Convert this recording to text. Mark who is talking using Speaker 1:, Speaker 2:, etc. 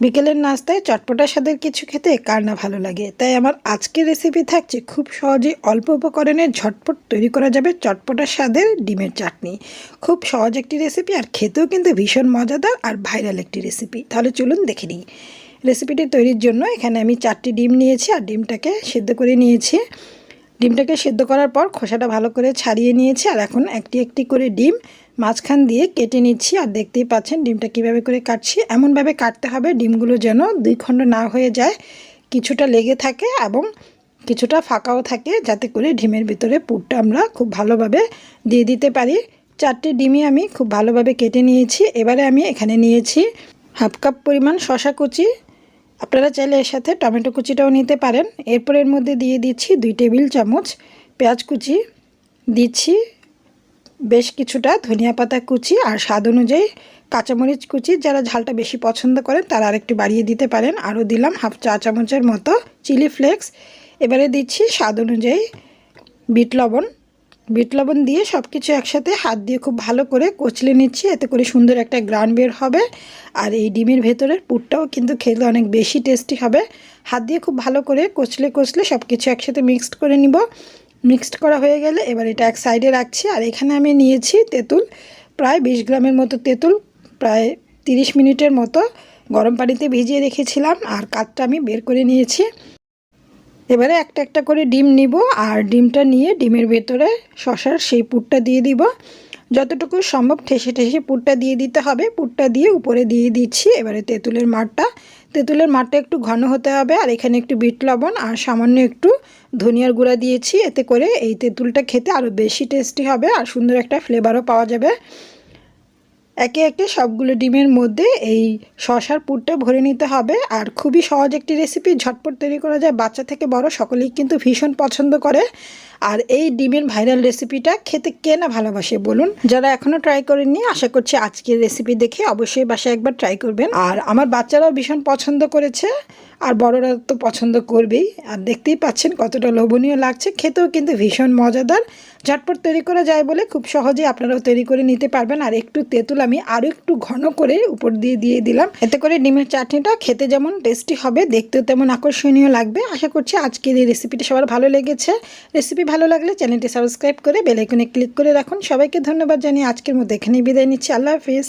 Speaker 1: বিকেলের নাস্তায় চটপটা স্বাদের কিছু খেতে কার না ভালো লাগে। তাই আমার আজকের রেসিপি থাকছে খুব সহজে অল্প উপকরণে ঝটপট তৈরি করা যাবে চটপটা স্বাদের ডিমের চাটনি। খুব সহজ একটি রেসিপি আর খেতেও কিন্তু ভীষণ মজাদার আর ভাইরাল একটি রেসিপি তাহলে চলুন দেখে নিই। রেসিপিটি তৈরির জন্য এখানে আমি চারটি ডিম নিয়েছি আর ডিমটাকে সেদ্ধ করে নিয়েছি। ডিমটাকে সেদ্ধ করার পর খোসাটা ভালো করে ছাড়িয়ে নিয়েছি আর এখন একটি একটি করে ডিম মাঝখান দিয়ে কেটে নিচ্ছি আর দেখতেই পাচ্ছেন ডিমটা কীভাবে করে কাটছি। এমনভাবে কাটতে হবে ডিমগুলো যেন দুই খণ্ড না হয়ে যায়, কিছুটা লেগে থাকে এবং কিছুটা ফাঁকাও থাকে যাতে করে ডিমের ভিতরে পুরটা আমরা খুব ভালোভাবে দিয়ে দিতে পারি। চারটি ডিমই আমি খুব ভালোভাবে কেটে নিয়েছি। এবারে আমি এখানে নিয়েছি হাফ কাপ পরিমাণ শশা কুচি। আপনারা চাইলে এর সাথে টমেটো কুচিটাও নিতে পারেন। এরপর এর মধ্যে দিয়ে দিচ্ছি দুই টেবিল চামচ পেঁয়াজ কুচি। দিচ্ছি বেশ কিছুটা ধনিয়া পাতা কুচি আর স্বাদ অনুযায়ী কাঁচামরিচ কুচি। যারা ঝালটা বেশি পছন্দ করেন, তারা আরেকটু বাড়িয়ে দিতে পারেন। আরও দিলাম হাফ চা চামচের মতো চিলি ফ্লেক্স। এবারে দিচ্ছি স্বাদ অনুযায়ী বিট লবণ। বিট লবণ দিয়ে সব কিছু একসাথে হাত দিয়ে খুব ভালো করে কচলে নিচ্ছি। এতে করে সুন্দর একটা গ্রান বের হবে। আর এই ডিমের ভেতরের পুরটাও কিন্তু খেলে অনেক বেশি টেস্টি হবে। হাত দিয়ে খুব ভালো করে কচলে কচলে সব কিছু একসাথে মিক্সড করে নিব। মিক্সড করা হয়ে গেলে এবার এটা এক সাইডে রাখছি। আর এখানে আমি নিয়েছি তেঁতুল, প্রায় বিশ গ্রামের মতো তেঁতুল, প্রায় তিরিশ মিনিটের মতো গরম পানিতে ভিজিয়ে রেখেছিলাম আর কাঠটা আমি বের করে নিয়েছি। এবারে একটা একটা করে ডিম নিব আর ডিমটা নিয়ে ডিমের ভেতরে শশার সেই পুরটা দিয়ে দিব। যতটুকু সম্ভব ঠেসে ঠেসে পুরটা দিয়ে দিতে হবে। পুরটা দিয়ে উপরে দিয়ে দিচ্ছি। এবারে তেঁতুলের মাঠটা তেঁতুলের মাঠটা একটু ঘন হতে হবে, আর এখানে একটু বিট লবণ আর সামান্য একটু ধনিয়ার গুঁড়া দিয়েছি, এতে করে এই তেঁতুলটা খেতে আরও বেশি টেস্টি হবে আর সুন্দর একটা ফ্লেভারও পাওয়া যাবে। একে একে সবগুলো ডিমের মধ্যে এই শশার পুরটা ভরে নিতে হবে, আর খুবই সহজ একটি রেসিপি ঝটপট তৈরি করা যায়, বাচ্চা থেকে বড় সকলেই কিন্তু ভীষণ পছন্দ করে। আর এই ডিমের ভাইরাল রেসিপিটা খেতে কে না ভালোবাসে বলুন? যারা এখনও ট্রাই করেননি, আশা করছি আজকের রেসিপি দেখে অবশ্যই বাসায় একবার ট্রাই করবেন। আর আমার বাচ্চারাও ভীষণ পছন্দ করেছে, আর বড়রা তো পছন্দ করবেই। আর দেখতেই পাচ্ছেন কতটা লোভনীয় লাগছে, খেতেও কিন্তু ভীষণ মজাদার। ঝটপট তৈরি করা যায় বলে খুব সহজে আপনারাও তৈরি করে নিতে পারবেন। আর একটু তেঁতুল আমি আরও একটু ঘন করে উপর দিয়ে দিয়ে দিলাম। এতে করে ডিমের চাটনিটা খেতে যেমন টেস্টি হবে, দেখতেও তেমন আকর্ষণীয় লাগবে। আশা করছি আজকের এই রেসিপিটা সবার ভালো লেগেছে। রেসিপি ভালো লাগলে চ্যানেলটি সাবস্ক্রাইব করে বেলাইকনে ক্লিক করে রাখুন। সবাইকে ধন্যবাদ জানিয়ে আজকের মধ্যে এখানেই বিদায় নিচ্ছি। আল্লাহ হাফিজ।